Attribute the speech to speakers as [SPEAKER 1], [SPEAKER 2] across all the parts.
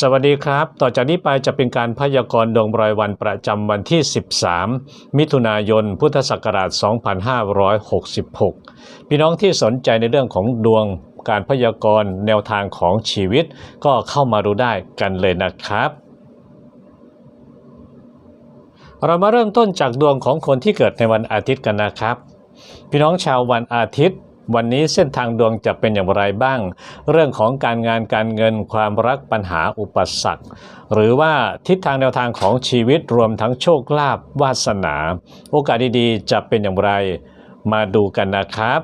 [SPEAKER 1] สวัสดีครับ ต่อจากนี้ไปจะเป็นการพยากรณ์ดวงรายวันประจำวันที่ 13 มิถุนายน พุทธศักราช 2566 พี่น้องที่สนใจในเรื่องของดวงการพยากรณ์แนวทางของชีวิต ก็เข้ามาดูได้กันเลยนะครับ เรามาเริ่มต้นจากดวงของคนที่เกิดในวันอาทิตย์กันนะครับ พี่น้องชาววันอาทิตย์ วันนี้เส้นทางดวงจะเป็นอย่างไรบ้าง เรื่องของการงานการเงินความรักปัญหาอุปสรรค หรือว่าทิศทางแนวทางของชีวิตรวมทั้งโชคลาภวาสนา โอกาสดีๆ จะเป็นอย่างไรมาดูกันนะครับ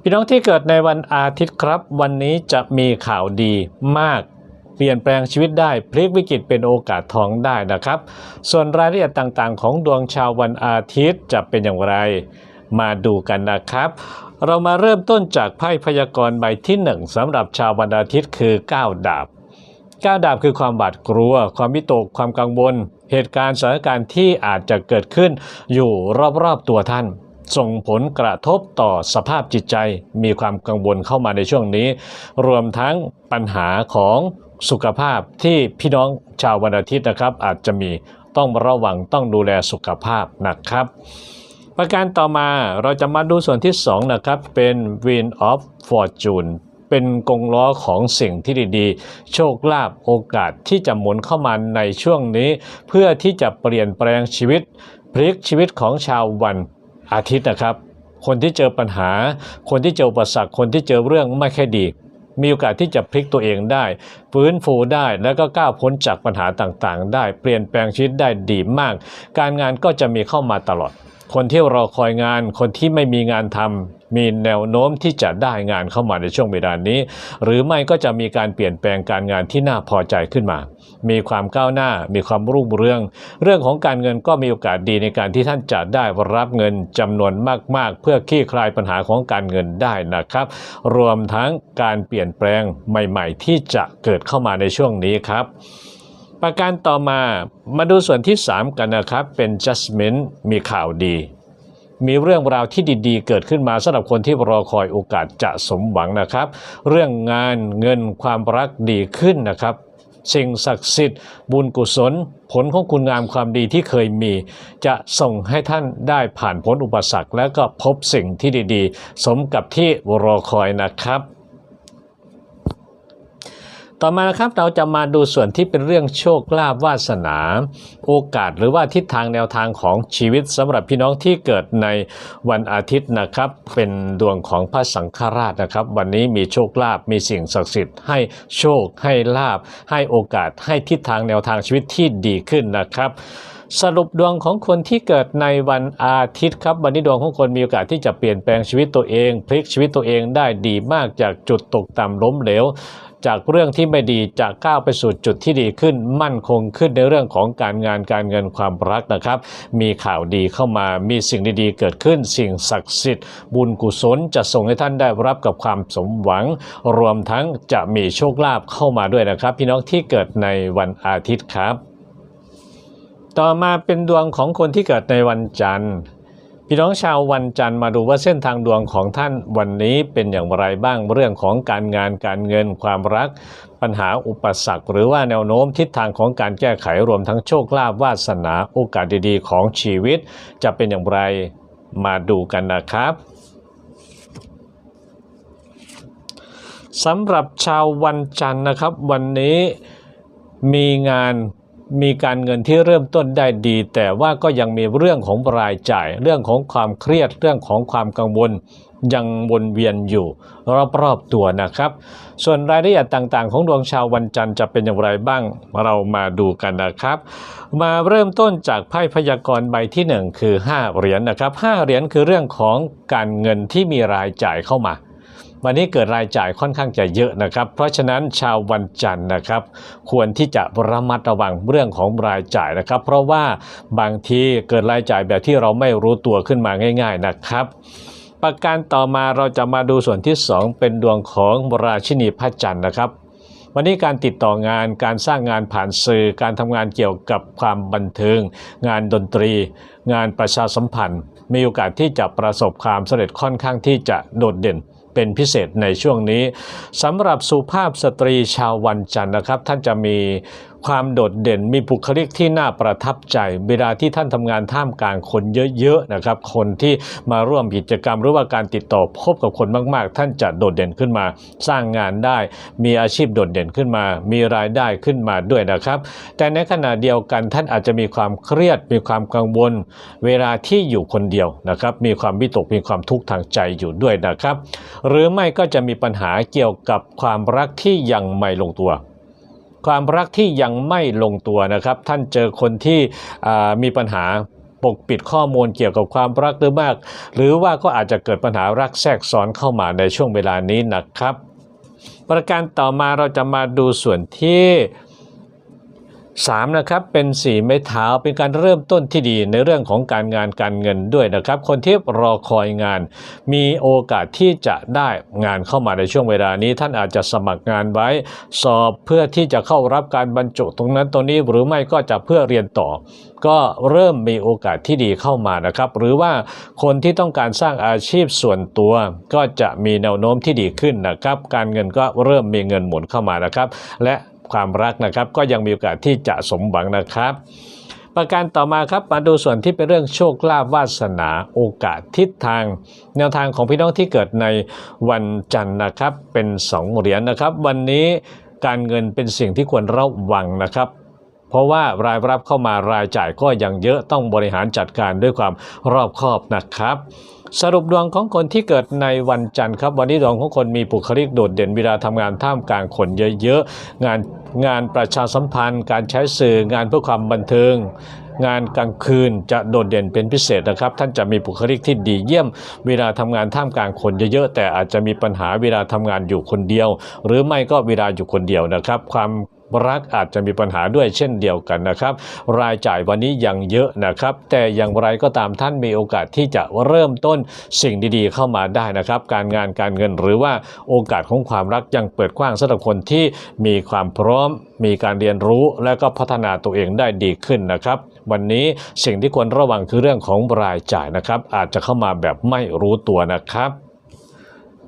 [SPEAKER 1] พี่น้องที่เกิดในวันอาทิตย์ครับ วันนี้จะมีข่าวดีมาก เปลี่ยนแปลงชีวิตได้พลิกวิกฤตเป็นโอกาสทองได้นะครับ ส่วนรายละเอียดต่างๆ ของดวงชาววันอาทิตย์จะเป็นอย่างไรมาดูกันนะครับ เรามาเริ่มต้นจากไพ่พยากรณ์ใบที่หนึ่งสำหรับชาววันอาทิตย์คือ 9 ดาบ 9 ดาบคือความบาดกลัว ความวิตกความกังวล เหตุการณ์สถานการณ์ที่อาจจะเกิดขึ้นอยู่รอบๆตัวท่านส่งผลกระทบต่อสภาพจิตใจ มีความกังวลเข้ามาในช่วงนี้ รวมทั้งปัญหาของ สุขภาพที่พี่น้องชาววันอาทิตย์นะครับ อาจจะมีต้องระวังต้องดูแลสุขภาพนะครับ ประการต่อมาเราจะมาดูส่วนที่ 2 นะครับ เป็น Wheel of Fortune เป็นกงล้อของสิ่งที่ดีๆ โชคลาภโอกาสที่จะหมุนเข้ามาในช่วงนี้ เพื่อที่จะเปลี่ยนแปลงชีวิต พลิกชีวิตของชาววันอาทิตย์นะครับ คนที่เจอปัญหา คนที่เจออุปสรรคคนที่เจอเรื่องไม่ค่อยดี มีโอกาสที่จะพลิกตัวเองได้ ฟื้นฟูได้ แล้วก็ก้าวพ้นจากปัญหาต่างๆ ได้ เปลี่ยนแปลงชีวิตได้ดีมาก การงานก็จะมีเข้ามาตลอด คนที่รอคอยงาน คนที่ไม่มีงานทำมีแนวโน้มที่จะได้งานเข้ามาในช่วงเวลานี้ หรือไม่ก็จะมีการเปลี่ยนแปลงการงานที่น่าพอใจขึ้นมา มีความก้าวหน้า มีความรุ่งเรือง เรื่องของการเงินก็มีโอกาสดีในการที่ท่านจะได้รับเงินจำนวนมาก ๆ เพื่อคลี่คลายปัญหาของการเงินได้นะครับ รวมทั้งการเปลี่ยนแปลงใหม่ ๆ ที่จะเกิดเข้ามาในช่วงนี้ครับ ประการต่อมามาดูส่วนที่ 3 กันนะครับ เป็น judgment มีข่าวดี มีเรื่องราวที่ดีๆ เกิดขึ้นมาสำหรับคนที่รอคอยโอกาสจะสมหวังนะครับ เรื่องงานเงินความรักดีขึ้นนะครับสิ่งศักดิ์สิทธิ์บุญกุศล ผลของคุณงามความดีที่เคยมี จะส่งให้ท่านได้ผ่านพ้นอุปสรรค แล้วก็พบสิ่งที่ดีๆ สมกับที่รอคอยนะครับ ต่อมานะครับเราจะมาดูส่วนที่เป็นเรื่องโชคลาภวาสนา โอกาสหรือว่าทิศทางแนวทางของชีวิตสำหรับพี่น้องที่เกิดในวันอาทิตย์นะครับ เป็นดวงของพระสังฆราชนะครับ วันนี้มีโชคลาภมีสิ่งศักดิ์สิทธิ์ให้โชคให้ลาภให้โอกาสให้ทิศทางแนวทางชีวิตที่ดีขึ้นนะครับสรุปดวงของคนที่เกิดในวันอาทิตย์ครับวันนี้ดวงของคนมีโอกาสที่จะเปลี่ยนแปลงชีวิตตัวเอง พลิกชีวิตตัวเองได้ดีมากจากจุดตกต่ำล้มเหลว จากเรื่องที่ไม่ดีจะก้าวไปสู่จุดที่ดีขึ้น มั่นคงขึ้นในเรื่องของการงานการเงินความรักนะครับ มีข่าวดีเข้ามามีสิ่งดีๆ เกิดขึ้น สิ่งศักดิ์สิทธิ์ บุญกุศลจะส่งให้ท่านได้รับกับความสมหวัง รวมทั้งจะมีโชคลาภเข้ามาด้วยนะครับ พี่น้องที่เกิดในวันอาทิตย์ครับ ต่อมาเป็นดวงของคนที่เกิดในวันจันทร์ พี่น้องชาววันจันทร์มาดูว่าเส้นทางดวงของท่านวันนี้เป็นอย่างไรบ้างเรื่องของการงานการเงินความรัก ปัญหาอุปสรรค หรือว่าแนวโน้มทิศทางของการแก้ไขรวมทั้งโชคลาภวาสนาโอกาสดีๆ ของชีวิต จะเป็นอย่างไรมาดูกันนะครับสำหรับชาววันจันทร์นะครับ วันนี้มีงาน มีการเงินที่เริ่มต้นได้ดี แต่ว่าก็ยังมีเรื่องของรายจ่าย เรื่องของความเครียดเรื่องของความกังวลยังวนเวียนอยู่รอบๆตัวนะครับ ส่วนรายละเอียดต่างๆ ของดวงชาววันจันทร์จะเป็นอย่างไรบ้างเรามาดูกันนะครับ มาเริ่มต้นจากไพ่พยากรณ์ใบที่ 1 คือ 5 เหรียญนนะครับ5เหรียญคือเรื่องของการเงินที่มีรายจ่ายเข้ามา วันนี้เกิดรายจ่ายค่อนข้างจะเยอะนะครับ เพราะฉะนั้นชาววันจันทร์นะครับ ควรที่จะระมัดระวังเรื่องของรายจ่ายนะครับ เพราะว่าบางทีเกิดรายจ่ายแบบที่เราไม่รู้ตัวขึ้นมาง่าย ๆนะครับประการต่อมาเราจะมาดูส่วนที่ 2 เป็นดวงของราชินีพระจันทร์นะครับ วันนี้การติดต่องานการสร้างงานผ่านสื่อการทำงานเกี่ยวกับความบันเทิง งานดนตรี งานประชาสัมพันธ์ มีโอกาสที่จะประสบความสำเร็จค่อนข้างที่จะโดดเด่น เป็นพิเศษในช่วงนี้สำหรับสุภาพสตรีชาววันจันทร์นะครับ ท่านจะมี ความโดดเด่นมีบุคลิกที่น่าประทับใจ เวลาที่ท่านทำงานท่ามกลางคนเยอะๆนะครับ คนที่มาร่วมกิจกรรมหรือว่าการติดต่อพบกับคนมาก ๆ ท่านจะโดดเด่นขึ้นมา สร้างงานได้ มีอาชีพโดดเด่นขึ้นมา มีรายได้ขึ้นมาด้วยนะครับ แต่ในขณะเดียวกันท่านอาจจะมีความเครียด มีความกังวล เวลาที่อยู่คนเดียวนะครับ มีความวิตกมีความทุกข์ทางใจอยู่ด้วยนะครับ หรือไม่ก็จะมีปัญหาเกี่ยวกับความรักที่ยังไม่ลงตัว ความรักที่ยังไม่ลงตัวนะครับ ท่านเจอคนที่มีปัญหาปกปิดข้อมูลเกี่ยวกับความรักหรือมาก หรือว่าก็อาจจะเกิดปัญหารักแทรกซ้อนเข้ามาในช่วงเวลานี้นะครับ ประการต่อมาเราจะมาดูส่วนที่ 3นะครับเป็นสีไม้เท้าเป็นการเริ่มต้นที่ดีในเรื่องของการงานการเงินด้วยนะครับ คนที่รอคอยงาน มีโอกาสที่จะได้งานเข้ามาในช่วงเวลานี้ ท่านอาจจะสมัครงานไว้ สอบเพื่อที่จะเข้ารับการบรรจุตรงนั้นตรงนี้หรือไม่ก็จะเพื่อเรียนต่อ ก็เริ่มมีโอกาสที่ดีเข้ามานะครับ หรือว่าคนที่ต้องการสร้างอาชีพส่วนตัว ก็จะมีแนวโน้มที่ดีขึ้นนะครับ การเงินก็เริ่มมีเงินหมุนเข้ามานะครับ และ ความรักนะครับก็ยังมีโอกาสที่จะสมหวังนะครับ ประการต่อมาครับมาดูส่วนที่เป็นเรื่องโชคลาภวาสนาโอกาสทิศทาง แนวทางของพี่น้องที่เกิดในวันจันทร์นะครับเป็นสองเหรียญนะครับ วันนี้การเงินเป็นสิ่งที่ควรระวังนะครับเพราะว่ารายรับเข้ามารายจ่ายก็ยังเยอะต้องบริหารจัดการด้วยความรอบคอบนะครับ สรุปดวงของคนที่เกิดในวันจันทร์ครับ วันนี้ดวงของคนมีบุคลิกโดดเด่นเวลาทำงานท่ามกลางคนเยอะๆ งานงานประชาสัมพันธ์ การใช้สื่องานเพื่อความบันเทิงงานกลางคืนจะโดดเด่นเป็นพิเศษนะครับ ท่านจะมีบุคลิกที่ดีเยี่ยม เวลาทำงานท่ามกลางคนเยอะๆแต่อาจจะมีปัญหาเวลาทำงานอยู่คนเดียว หรือไม่ก็เวลาอยู่คนเดียวนะครับ ความ รักอาจจะมีปัญหาด้วยเช่นเดียวกันนะครับ รายจ่ายวันนี้ยังเยอะนะครับ แต่อย่างไรก็ตามท่านมีโอกาสที่จะเริ่มต้นสิ่งดีๆ เข้ามาได้นะครับ การงานการเงินหรือว่าโอกาสของความรักยังเปิดกว้างสำหรับคนที่มีความพร้อมมีการเรียนรู้และก็พัฒนาตัวเองได้ดีขึ้นนะครับวันนี้สิ่งที่ควรระวังคือเรื่องของรายจ่ายนะครับ อาจจะเข้ามาแบบไม่รู้ตัวนะครับ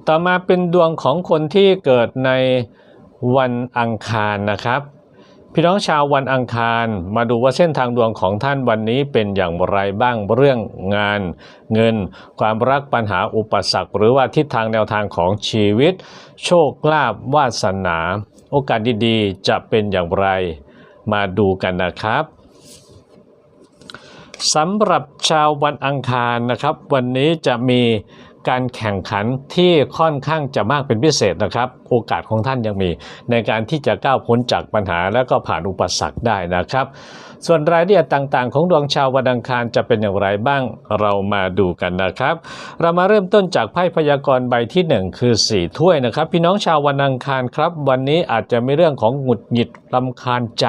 [SPEAKER 1] ต่อมาเป็นดวงของคนที่เกิดใน วันอังคารนะครับ พี่น้องชาววันอังคารมาดูว่าเส้นทางดวงของท่านวันนี้เป็นอย่างไรบ้างเรื่องงาน เงิน ความรักปัญหาอุปสรรค หรือว่าทิศทางแนวทางของชีวิต โชคลาภวาสนา โอกาสดีๆ จะเป็นอย่างไรมาดูกันนะครับสำหรับชาววันอังคารนะครับ วันนี้จะมี การแข่งขันที่ค่อนข้างจะมากเป็นพิเศษนะครับ โอกาสของท่านยังมี ในการที่จะก้าวพ้นจากปัญหาและก็ผ่านอุปสรรคได้นะครับ ส่วนรายละเอียดต่างๆ ของดวงชาววันอังคารจะเป็นอย่างไรบ้างเรามาดูกันนะครับ เรามาเริ่มต้นจากไพ่พยากรณ์ใบที่ 1 คือ 4 ถ้วยนะครับ พี่น้องชาววันอังคารครับ วันนี้อาจจะมีเรื่องของหงุดหงิดรำคาญใจ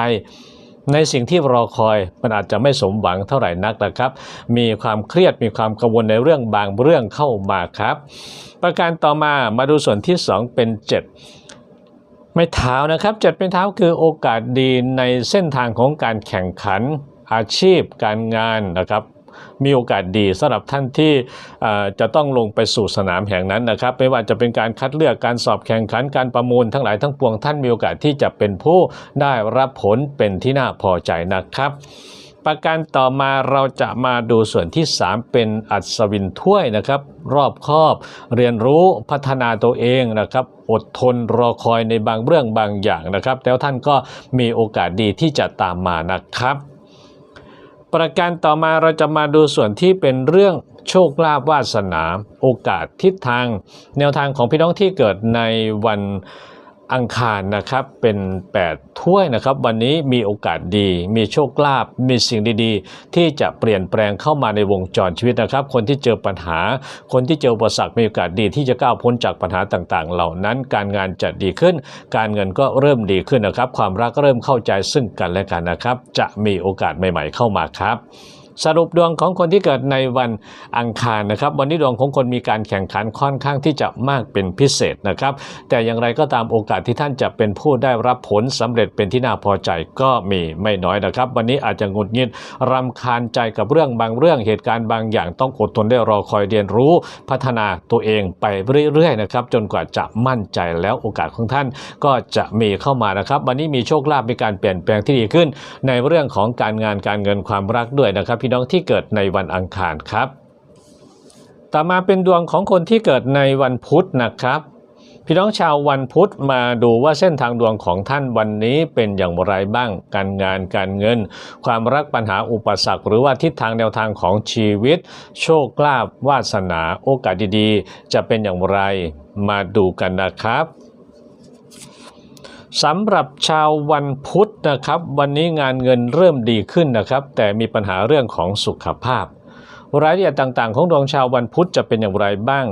[SPEAKER 1] ในสิ่งที่รอคอยมันอาจจะไม่สมหวังเท่าไหร่นักนะครับ มีความเครียดมีความกังวลในเรื่องบางเรื่องเข้ามาครับ ประการต่อมามาดูส่วนที่ 2 เป็น 7ไม่เท้านะครับเจ็ดเป็นเท้าคือโอกาสดีในเส้นทางของการแข่งขันอาชีพการงานนะครับ มีโอกาสดีสำหรับท่านที่จะต้องลงไปสู่สนามแห่งนั้นนะครับ ไม่ว่าจะเป็นการคัดเลือกการสอบแข่งขันการประมูลทั้งหลายทั้งปวงท่านมีโอกาสที่จะเป็นผู้ได้รับผลเป็นที่น่าพอใจนะครับประการต่อมาเราจะมาดูส่วนที่ 3 เป็นอัศวินถ้วยนะครับ รอบคอบ เรียนรู้พัฒนาตัวเองนะครับ อดทนรอคอยในบางเรื่องบางอย่างนะครับ แล้วท่านก็มีโอกาสดีที่จะตามมานะครับ ประการต่อมาเราจะมาดูส่วนที่เป็นเรื่องโชคลาภวาสนา โอกาสทิศทาง แนวทางของพี่น้องที่เกิดในวัน อังคารนะครับเป็น 8 ถ้วยนะครับ วันนี้มีโอกาสดี มีโชคลาภมีสิ่งดีๆ ที่จะเปลี่ยนแปลงเข้ามาในวงจรชีวิตนะครับ คนที่เจอปัญหา คนที่เจออุปสรรคมีโอกาสดีที่จะก้าวพ้นจากปัญหาต่างๆ เหล่านั้น การงานจะดีขึ้น การเงินก็เริ่มดีขึ้นนะครับ ความรักก็เริ่มเข้าใจซึ่งกันและกันนะครับ จะมีโอกาสใหม่ ๆ เข้ามาครับ สรุปดวงของคนที่เกิดในวันอังคารนะครับ วันนี้ดวงของคนมีการแข่งขันค่อนข้างที่จะมากเป็นพิเศษนะครับ แต่อย่างไรก็ตามโอกาสที่ท่านจะเป็นผู้ได้รับผลสำเร็จเป็นที่น่าพอใจก็มีไม่น้อยนะครับ วันนี้อาจจะหงุดหงิดรำคาญใจกับเรื่องบางเรื่องเหตุการณ์บางอย่างต้องอดทนได้รอคอยเรียนรู้ พัฒนาตัวเองไปเรื่อยๆนะครับจนกว่าจะมั่นใจแล้วโอกาสของท่านก็จะมีเข้ามานะครับ วันนี้มีโชคลาภมีการเปลี่ยนแปลงที่ดีขึ้น ในเรื่องของการงานการเงินความรักด้วยนะครับพี่น้องที่เกิดในวันอังคารครับ ต่อมาเป็นดวงของคนที่เกิดในวันพุธนะครับ พี่น้องชาววันพุธมาดูว่าเส้นทางดวงของท่านวันนี้เป็นอย่างไรบ้าง การงานการเงิน ความรักปัญหาอุปสรรค หรือว่าทิศทางแนวทางของชีวิต โชคลาภวาสนาโอกาสดีๆ จะเป็นอย่างไรมาดูกันนะครับ สำหรับชาววันพุธนะครับ วันนี้งานเงินเริ่มดีขึ้นนะครับ แต่มีปัญหาเรื่องของสุขภาพ รายละเอียดต่างๆ ของดวงชาววันพุธจะเป็นอย่างไรบ้าง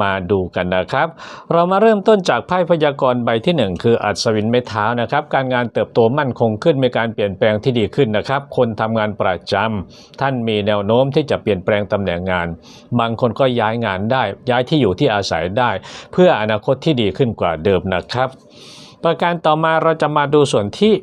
[SPEAKER 1] มาดูกันนะครับ เรามาเริ่มต้นจากไพ่พยากรณ์ใบที่ 1 คืออัศวินไม้เท้านะครับ การงานเติบโตมั่นคงขึ้นมีการเปลี่ยนแปลงที่ดีขึ้นนะครับ คนทำงานประจำท่านมีแนวโน้มที่จะเปลี่ยนแปลงตำแหน่งงาน บางคนก็ย้ายงานได้ ย้ายที่อยู่ที่อาศัยได้ เพื่ออนาคตที่ดีขึ้นกว่าเดิมนะครับ ประการต่อมาเราจะมาดูส่วนที่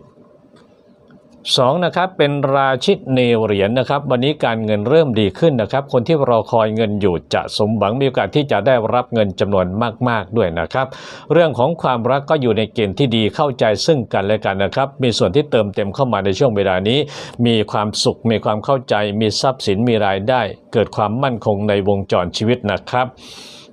[SPEAKER 1] 2นะครับเป็นราชินีเหรียญนะครับ วันนี้การเงินเริ่มดีขึ้นนะครับ คนที่รอคอยเงินอยู่จะสมหวังมีโอกาสที่จะได้รับเงินจำนวนมาก ๆด้วยนะครับ เรื่องของความรักก็อยู่ในเกณฑ์ที่ดีเข้าใจซึ่งกันและกันนะครับ มีส่วนที่เติมเต็มเข้ามาในช่วงเวลานี้ มีความสุข มีความเข้าใจ มีทรัพย์สินมีรายได้ เกิดความมั่นคงในวงจรชีวิตนะครับ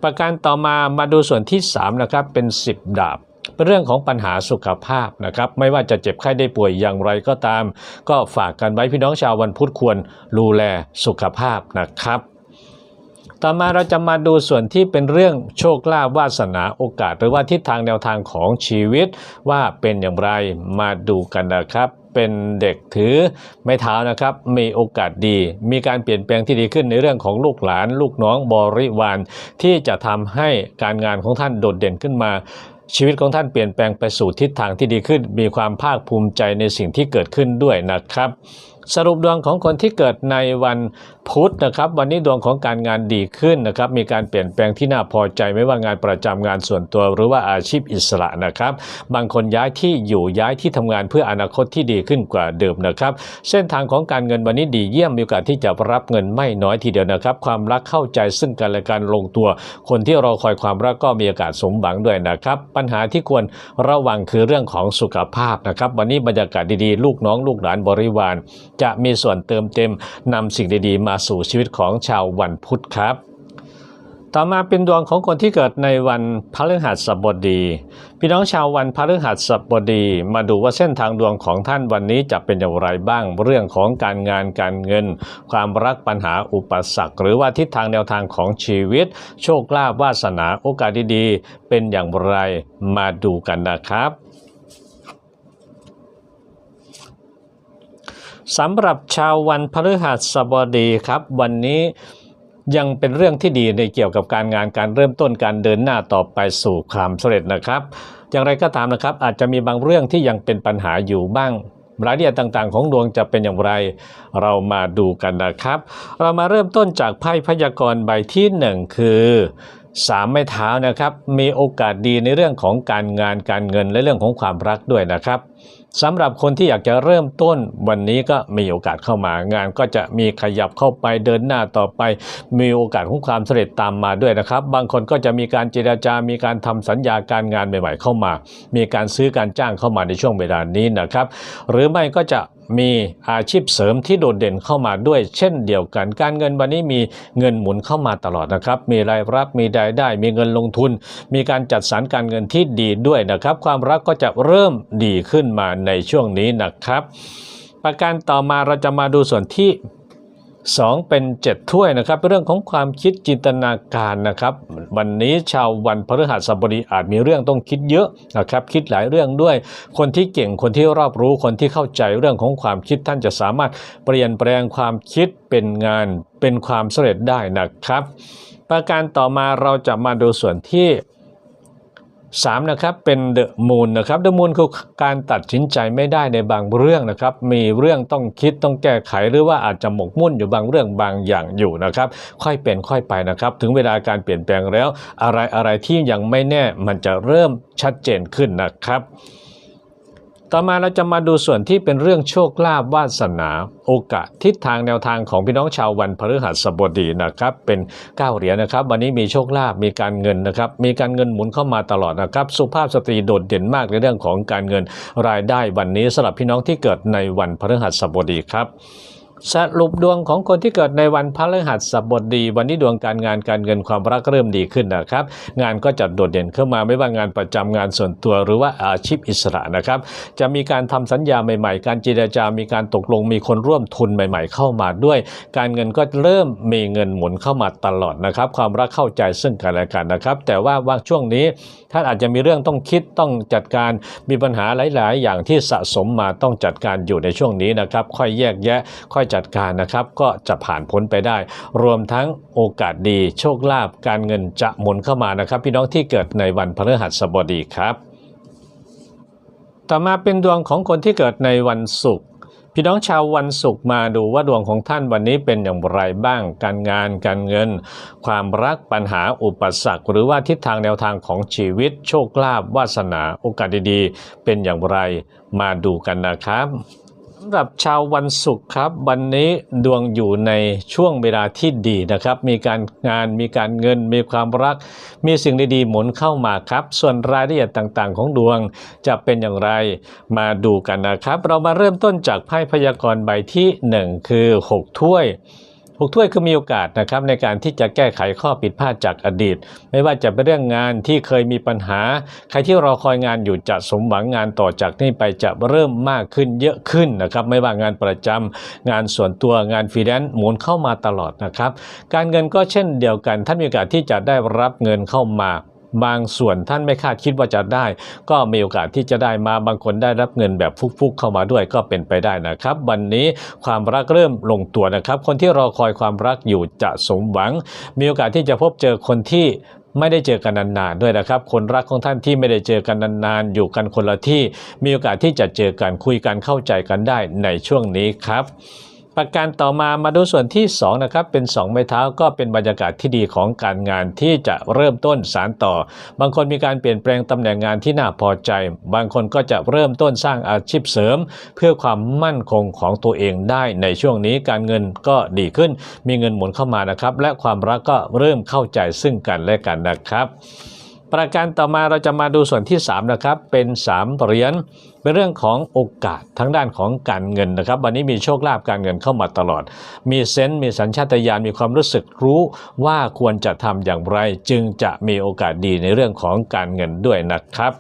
[SPEAKER 1] ประการต่อมามาดูส่วนที่3นะครับเป็น 10 ดาบ เป็นเรื่องของปัญหาสุขภาพนะครับ ไม่ว่าจะเจ็บไข้ได้ป่วยอย่างไรก็ตาม ก็ฝากกันไว้พี่น้องชาววันพุธควรดูแลสุขภาพนะครับ ต่อมาเราจะมาดูส่วนที่เป็นเรื่องโชคลาภวาสนาโอกาส หรือว่าทิศทางแนวทางของชีวิตว่าเป็นอย่างไรมาดูกันนะครับเป็นเด็กถือไม้เท้านะครับ มีโอกาสดี มีการเปลี่ยนแปลงที่ดีขึ้นในเรื่องของลูกหลาน ลูกน้องบริวารที่จะทำให้การงานของท่านโดดเด่นขึ้นมา ชีวิตของท่านเปลี่ยนแปลงไปสู่ทิศทางที่ดีขึ้น มีความภาคภูมิใจในสิ่งที่เกิดขึ้นด้วยนะครับ สรุปดวงของคนที่เกิดในวันพุธนะครับวันนี้ดวงของการงานดีขึ้นนะครับมีการเปลี่ยนแปลงที่น่าพอใจไม่ว่างานประจำงานส่วนตัวหรือว่าอาชีพอิสระนะครับ บางคนย้ายที่อยู่ย้ายที่ทำงานเพื่ออนาคตที่ดีขึ้นกว่าเดิมนะครับ เส้นทางของการเงินวันนี้ดีเยี่ยมมีโอกาสที่จะรับเงินไม่น้อยทีเดียวนะครับ ความรักเข้าใจซึ่งกันและกันลงตัว คนที่รอคอยความรักก็มีโอกาสสมหวังด้วยนะครับ ปัญหาที่ควรระวังคือเรื่องของสุขภาพนะครับ วันนี้บรรยากาศดีๆ ลูกน้องลูกหลานบริวาร จะมีส่วนเติมเต็มนำสิ่งดีๆมาสู่ชีวิตของชาววันพุธครับ ต่อมาเป็นดวงของคนที่เกิดในวันพฤหัสบดี พี่น้องชาววันพฤหัสบดี มาดูว่าเส้นทางดวงของท่านวันนี้จะเป็นอย่างไรบ้าง เรื่องของการงานการเงิน ความรักปัญหาอุปสรรค หรือว่าทิศทางแนวทางของชีวิต โชคลาภวาสนาโอกาสดีๆ เป็นอย่างไรมาดูกันนะครับ สำหรับชาววันพฤหัสบดีครับ วันนี้ยังเป็นเรื่องที่ดีในเกี่ยวกับการงานการเริ่มต้นการเดินหน้าต่อไปสู่ความสำเร็จนะครับ อย่างไรก็ตามนะครับอาจจะมีบางเรื่องที่ยังเป็นปัญหาอยู่บ้างรายละเอียดต่างๆ ของดวงจะเป็นอย่างไร เรามาดูกันนะครับ เรามาเริ่มต้นจากไพ่พยากรณ์ใบที่หนึ่งคือสามไม้เท้านะครับ มีโอกาสดีในเรื่องของการงานการเงินและเรื่องของความรักด้วยนะครับ สำหรับคนที่อยากจะเริ่มต้นวันนี้ก็มีโอกาสเข้ามางาน ก็จะมีขยับเข้าไปเดินหน้าต่อไป มีโอกาสของความสำเร็จตามมาด้วยนะครับ บางคนก็จะมีการเจราจา มีการทำสัญญาการงานใหม่ ๆ เข้ามา มีการซื้อการจ้างเข้ามาในช่วงเวลานี้นะครับ หรือไม่ก็จะมีอาชีพเสริมที่โดดเด่นเข้ามาด้วย เช่นเดียวกัน การเงินวันนี้มีเงินหมุนเข้ามาตลอดนะครับ มีรายรับมีรายได้ มีเงินลงทุน มีการจัดสรรการเงินที่ดีด้วยนะครับ ความรักก็จะเริ่มดีขึ้นมาในช่วงนี้นะครับ ประการต่อมาเราจะมาดูส่วนที่ 2 เป็น 7 ถ้วยนะครับเป็นเรื่องของความคิดจินตนาการนะครับ วันนี้ชาววันพฤหัสบดีอาจมีเรื่องต้องคิดเยอะนะครับคิดหลายเรื่องด้วย คนที่เก่งคนที่รอบรู้คนที่เข้าใจเรื่องของความคิดท่านจะสามารถเปลี่ยนแปลงความคิดเป็นงานเป็นความสำเร็จได้นะครับ ประการต่อมาเราจะมาดูส่วนที่ สามนะครับเป็นเดอะมูนนะครับเดอะมูนคือการตัดสินใจไม่ได้ในบางเรื่องนะครับมีเรื่องต้องคิดต้องแก้ไขหรือว่าอาจจะหมกมุ่นอยู่บางเรื่องบางอย่างอยู่นะครับค่อยเป็นค่อยไปนะครับถึงเวลาการเปลี่ยนแปลงแล้ว อะไรอะไรที่ยังไม่แน่มันจะเริ่มชัดเจนขึ้นนะครับ ต่อมาเราจะมาดูส่วนที่เป็นเรื่องโชคลาภวาสนา โอกาสทิศทางแนวทางของพี่น้องชาววันพฤหัสบดีนะครับ เป็น9เหรียญนะครับ วันนี้มีโชคลาภมีการเงินนะครับ มีการเงินหมุนเข้ามาตลอดนะครับ สุภาพสตรีโดดเด่นมากในเรื่องของการเงินรายได้วันนี้สำหรับพี่น้องที่เกิดในวันพฤหัสบดีครับ สรุปดวงของคนที่เกิดในวันพฤหัสบดี วันนี้ดวงการงานการเงินความรักเริ่มดีขึ้นนะครับ งานก็จะโดดเด่นเข้ามาไม่ว่างานประจำงานส่วนตัวหรือว่าอาชีพอิสระนะครับ จะมีการทำสัญญาใหม่ๆ การเจรจา มีการตกลงมีคนร่วมทุนใหม่ ๆ เข้ามาด้วย การเงินก็เริ่มมีเงินหมุนเข้ามาตลอดนะครับ ความรักเข้าใจซึ่งกันและกันนะครับ แต่ว่าว่าช่วงนี้ท่านอาจจะมีเรื่องต้องคิดต้องจัดการมีปัญหาหลาย ๆ อย่างที่สะสมมาต้องจัดการอยู่ในช่วงนี้นะครับ ค่อยแยกแยะค่อยจัดการนะครับ ก็จะผ่านพ้นไปได้ รวมทั้งโอกาสดีโชคลาภการเงินจะหมุนเข้ามานะครับ พี่น้องที่เกิดในวันพฤหัสบดีครับ ต่อมาเป็นดวงของคนที่เกิดในวันศุกร์พี่น้องชาววันศุกร์มาดูว่าดวงของท่านวันนี้เป็นอย่างไรบ้าง การงาน การเงิน ความรักปัญหาอุปสรรค หรือว่าทิศทางแนวทางของชีวิต โชคลาภวาสนาโอกาสดีๆ เป็นอย่างไรมาดูกันนะครับำหรับชาววันศุกร์ครับ วันนี้ดวงอยู่ในช่วงเวลาที่ดีนะครับ มีการงานมีการเงินมีความรัก มีสิ่งดีๆหมุนเข้ามาครับ ส่วนรายละเอียดต่างๆ ของดวงจะเป็นอย่างไรมาดูกันนะครับ เรามาเริ่มต้นจากไพ่พยากรณ์ใบที่ 1 คือ 6 ถ้วย หกถ้วยคือมีโอกาสนะครับในการที่จะแก้ไขข้อผิดพลาดจากอดีต ไม่ว่าจะเป็นเรื่องงานที่เคยมีปัญหา ใครที่รอคอยงานอยู่จะสมหวังงานต่อจากนี้ไปจะเริ่มมากขึ้นเยอะขึ้นนะครับไม่ว่างานประจำงานส่วนตัวงานฟรีแลนซ์หมุนเข้ามาตลอดนะครับ การเงินก็เช่นเดียวกันท่านมีโอกาสที่จะได้รับเงินเข้ามา บางส่วนท่านไม่คาดคิดว่าจะได้ ก็มีโอกาสที่จะได้มาบางคนได้รับเงินแบบฟุกๆเข้ามาด้วยก็เป็นไปได้นะครับ วันนี้ความรักเริ่มลงตัวนะครับ คนที่รอคอยความรักอยู่จะสมหวัง มีโอกาสที่จะพบเจอคนที่ไม่ได้เจอกันนานๆด้วยนะครับ คนรักของท่านที่ไม่ได้เจอกันนานๆ อยู่กันคนละที่ มีโอกาสที่จะเจอกันคุยกันเข้าใจกันได้ในช่วงนี้ครับ ประการต่อมามาดูส่วนที่2นะครับเป็น 2 ไม้เท้าก็เป็นบรรยากาศที่ดีของการงานที่จะเริ่มต้นสารต่อ บางคนมีการเปลี่ยนแปลงตำแหน่งงานที่น่าพอใจ บางคนก็จะเริ่มต้นสร้างอาชีพเสริม เพื่อความมั่นคงของตัวเองได้ในช่วงนี้การเงินก็ดีขึ้น มีเงินหมุนเข้ามานะครับและความรักก็เริ่มเข้าใจซึ่งกันและกันนะครับ ประการต่อมาเราจะมาดูส่วนที่ 3 นะครับเป็น 3 เหรียญ เป็นเรื่องของโอกาสทั้งด้านของการเงินนะครับ วันนี้มีโชคลาภการเงินเข้ามาตลอด มีเซนส์มีสัญชาตญาณมีความรู้สึกรู้ว่าควรจะทำอย่างไร จึงจะมีโอกาสดีในเรื่องของการเงินด้วยนะครับ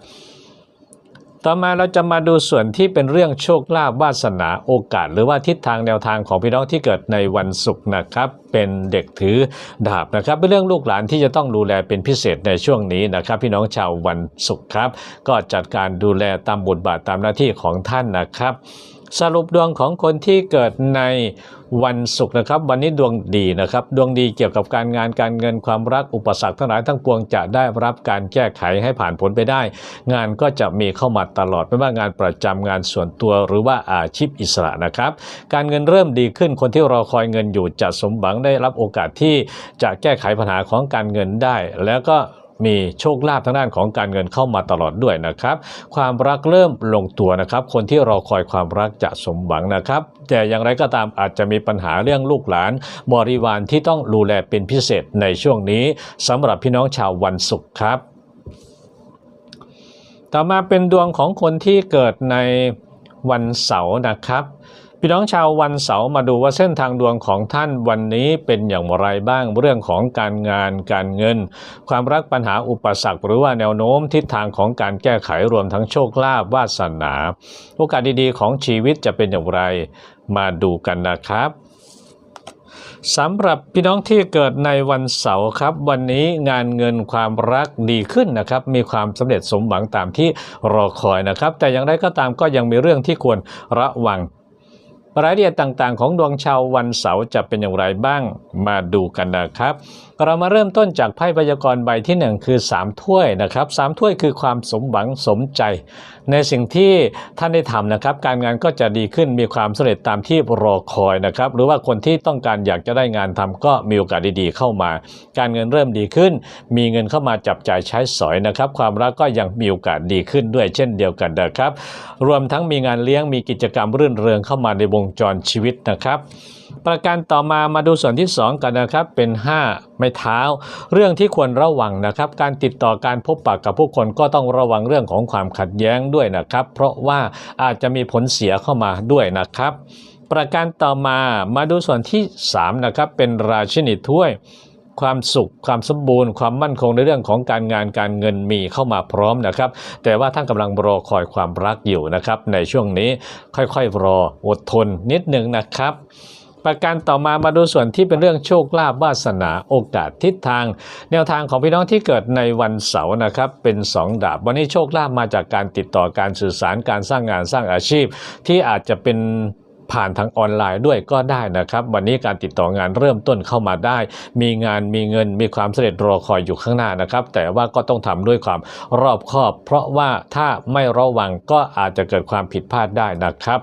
[SPEAKER 1] ต่อมาเราจะมาดูส่วนที่เป็นเรื่องโชคลาภวาสนาโอกาส หรือว่าทิศทางแนวทางของพี่น้องที่เกิดในวันศุกร์นะครับ เป็นเด็กถือดาบนะครับ เป็นเรื่องลูกหลานที่จะต้องดูแลเป็นพิเศษในช่วงนี้นะครับ พี่น้องชาววันศุกร์ครับ ก็จัดการดูแลตามบทบาทตามหน้าที่ของท่านนะครับ สรุปดวงของคนที่เกิดในวันศุกร์นะครับ วันนี้ดวงดีนะครับ ดวงดีเกี่ยวกับการงานการเงินความรักอุปสรรคทั้งหลายทั้งปวงจะได้รับการแก้ไขให้ผ่านพ้นไปได้ งานก็จะมีเข้ามาตลอดไม่ว่างานประจำงานส่วนตัวหรือว่าอาชีพอิสระนะครับ การเงินเริ่มดีขึ้นคนที่รอคอยเงินอยู่จะสมหวังได้รับโอกาสที่จะแก้ไขปัญหาของการเงินได้ แล้วก็ มีโชคลาภทางด้านของการเงินเข้ามาตลอดด้วยนะครับ ความรักเริ่มลงตัวนะครับ คนที่รอคอยความรักจะสมหวังนะครับ แต่อย่างไรก็ตามอาจจะมีปัญหาเรื่องลูกหลาน บริวารที่ต้องดูแลเป็นพิเศษในช่วงนี้สำหรับพี่น้องชาววันศุกร์ครับ ต่อมาเป็นดวงของคนที่เกิดในวันเสาร์นะครับ พี่น้องชาววันเสาร์มาดูว่าเส้นทางดวงของท่านวันนี้เป็นอย่างไรบ้างเรื่องของการงานการเงิน ความรักปัญหาอุปสรรค หรือว่าแนวโน้มทิศทางของการแก้ไขรวมทั้งโชคลาภวาสนา โอกาสดีๆ ของชีวิตจะเป็นอย่างไรมาดูกันนะครับสำหรับพี่น้องที่เกิดในวันเสาร์ครับ วันนี้งานเงินความรักดีขึ้นนะครับ มีความสำเร็จสมหวังตามที่รอคอยนะครับ แต่อย่างไรก็ตามก็ยังมีเรื่องที่ควรระวัง รายละเอียดต่างๆ ของดวงชาววันเสาร์จะเป็นอย่างไรบ้างมาดูกันนะครับ เรามาเริ่มต้นจากไพ่พยากรณ์ใบที่หนึ่งคือสามถ้วยนะครับสามถ้วยคือความสมหวังสมใจ ในสิ่งที่ท่านได้ทำนะครับ การงานก็จะดีขึ้นมีความสำเร็จตามที่รอคอยนะครับ หรือว่าคนที่ต้องการอยากจะได้งานทำก็มีโอกาสดีๆเข้ามา การเงินเริ่มดีขึ้น มีเงินเข้ามาจับจ่ายใช้สอยนะครับ ความรักก็ยังมีโอกาสดีขึ้นด้วยเช่นเดียวกันนะครับ รวมทั้งมีงานเลี้ยงมีกิจกรรมรื่นเริงเข้ามาในวงจรชีวิตนะครับ ประการต่อมามาดูส่วนที่ 2 กันนะครับเป็น 5 ไม้เท้า เรื่องที่ควรระวังนะครับ การติดต่อการพบปะกับผู้คนก็ต้องระวังเรื่องของความขัดแย้งด้วยนะครับ เพราะว่าอาจจะมีผลเสียเข้ามาด้วยนะครับ ประการต่อมามาดูส่วนที่ 3 นะครับ เป็นราชินีถ้วยความสุขความสมบูรณ์ ความมั่นคงในเรื่องของการงานการเงินมีเข้ามาพร้อมนะครับ แต่ว่าท่านกำลังรอคอยความรักอยู่นะครับ ในช่วงนี้ค่อยๆรออดทนนิดหนึ่งนะครับ ประการต่อมามาดูส่วนที่เป็นเรื่องโชคลาภวาสนาโอกาสทิศทาง แนวทางของพี่น้องที่เกิดในวันเสาร์นะครับ เป็น 2 ดาบ วันนี้โชคลาภมาจากการติดต่อการสื่อสารการสร้างงานสร้างอาชีพ ที่อาจจะเป็นผ่านทางออนไลน์ด้วยก็ได้นะครับ วันนี้การติดต่องานเริ่มต้นเข้ามาได้ มีงานมีเงินมีความสำเร็จรอคอยอยู่ข้างหน้านะครับ แต่ว่าก็ต้องทำด้วยความรอบคอบ เพราะว่าถ้าไม่ระวังก็อาจจะเกิดความผิดพลาดได้นะครับ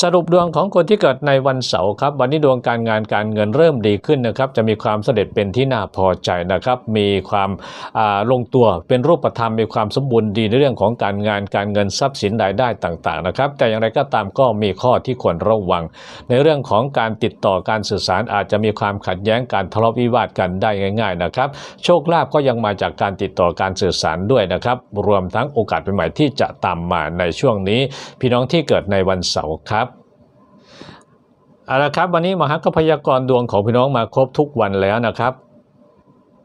[SPEAKER 1] สรุปดวงของคนที่เกิดในวันเสาร์ครับ วันนี้ดวงการงานการเงินเริ่มดีขึ้นนะครับ จะมีความเสด็จเป็นที่น่าพอใจนะครับ มีความาลงตัวเป็นรูปธรรมมีความสมบูรณ์ดีในเรื่องของการงานการเงินทรัพย์สินรายได้ต่างๆนะครับ แต่อย่างไรก็ตามก็มีข้อที่ควรระวัง ในเรื่องของการติดต่อการสื่อสารอาจจะมีความขัดแย้งการทะเลาะวิวาทกันได้ง่าย ๆนะครับ โชคลาภก็ยังมาจากการติดต่อการสื่อสารด้วยนะครับ รวมทั้งโอกาสใหม่ๆที่จะตามมาในช่วงนี้ พี่น้องที่เกิดในวันเสาร์ครับ เอาละครับ วันนี้หมอฮัพยากรดวงของพี่น้องมาครบทุกวันแล้วนะครับ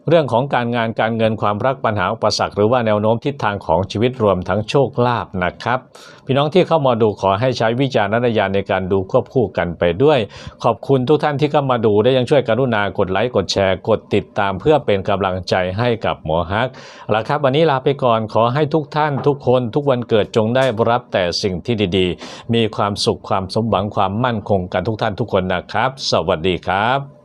[SPEAKER 1] เรื่องของการงานการเงินความรักปัญหาอุปสรรคหรือว่าแนวโน้มทิศทางของชีวิตรวมทั้งโชคลาภนะครับ พี่น้องที่เข้ามาดูขอให้ใช้วิจารณญาณในการดูควบคู่กันไปด้วย ขอบคุณทุกท่านที่เข้ามาดูได้ยังช่วยกรุณากดไลค์กดแชร์ กดติดตามเพื่อเป็นกำลังใจให้กับหมอฮักเอาละครับ วันนี้ลาไปก่อนขอให้ทุกท่านทุกคนทุกวันเกิดจงได้รับแต่สิ่งที่ดีๆ มีความสุขความสมหวังความมั่นคงกันทุกท่านทุกคนนะครับ สวัสดีครับ